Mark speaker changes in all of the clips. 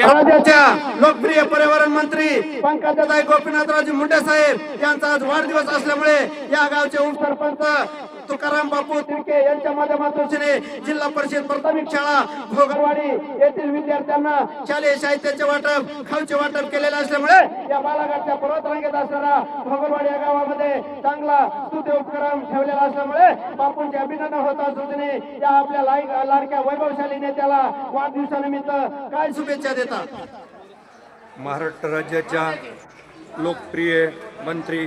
Speaker 1: राज्याच्या लोकप्रिय पर्यावरण मंत्री पंकजाताई गोपीनाथरावजी मुंडे साहेब यांचा आज वाढदिवस असल्यामुळे या गावचे उपसरपंच तुकाराम बापू तिडके यांच्या माध्यमातून जिल्हा परिषद प्राथमिक शाळा भोगरवाडी येथील विद्यार्थ्यांना शालेय साहित्याचे वाटप खाऊचे वाटप केलेले असल्यामुळे या बालाघाटच्या पर्वत रांगेत असणारा भोगरवाडी या गावामध्ये चांगला स्तुती उपक्रम ठेवलेला असल्यामुळे बापूंचे अभिनंदन होत असुने या आपल्या लाईक लाडक्या वैभवशाली नेत्याला वाढदिवसानिमित्त काय शुभेच्छा देतात?
Speaker 2: महाराष्ट्र राज्याच्या लोकप्रिय मंत्री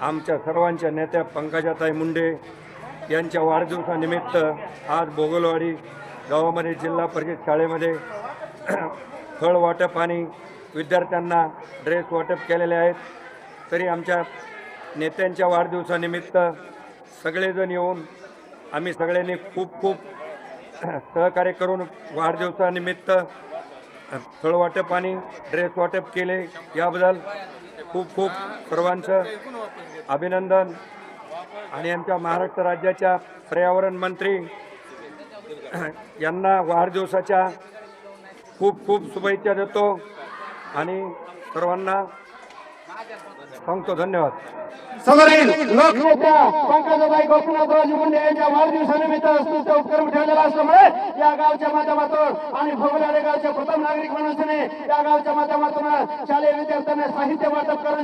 Speaker 2: आमच्या सर्वांच्या नेत्या पंकजाताई मुंडे यांच्या वाढदिवसानिमित्त आज बोगलवाडी गावामध्ये जिल्हा परिषद शाळेमध्ये फळ वाटप आणि विद्यार्थ्यांना ड्रेस वाटप केलेले आहेत. तरी आमच्या नेत्यांच्या वाढदिवसानिमित्त सगळेजण येऊन आम्ही सगळ्यांनी खूप खूप सहकार्य करून वाढदिवसानिमित्त फळ वाटप आणि ड्रेस वाटप केले. याबद्दल खूप खूप सर्वांचं अभिनंदन. आणि आमच्या महाराष्ट्र राज्याच्या पर्यावरण मंत्री यांना वाढदिवसाच्या खूप खूप शुभेच्छा देतो आणि सर्वांना सांगतो धन्यवाद.
Speaker 1: समोरील लोकनेत्या पंकजाबाई गोपीनाथरावजी मुंडे यांच्या वाढदिवसानिमित्त स्तुत्य उपक्रम ठेवलेला असल्यामुळे या गावच्या माध्यमातून आणि भोगलाडे गावच्या प्रथम नागरिक म्हणून या गावच्या माध्यमातून गावाने साहित्य वाटप करून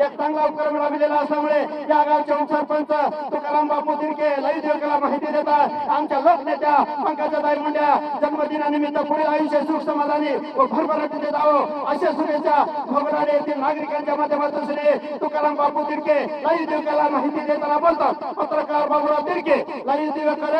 Speaker 1: एक चांगला उपक्रम राबविलेला असल्यामुळे या गावचे उपसरपंच तुकाराम बापू तिरके लई देवकाला माहिती देतात. आमच्या लोकनेत्या पंकजाताई मुंड्या जन्मदिनानिमित्त पुढील आयुष्य सुख समाधानी व भरभराट देत आहो अशा शुभेच्छा भोगराडे येथील नागरिकांच्या माध्यमातून श्री तुकाराम बापू तिरके लई देवकाला माहिती देताना बोलतात. पत्रकार बाबूराव तिरके लई देवकर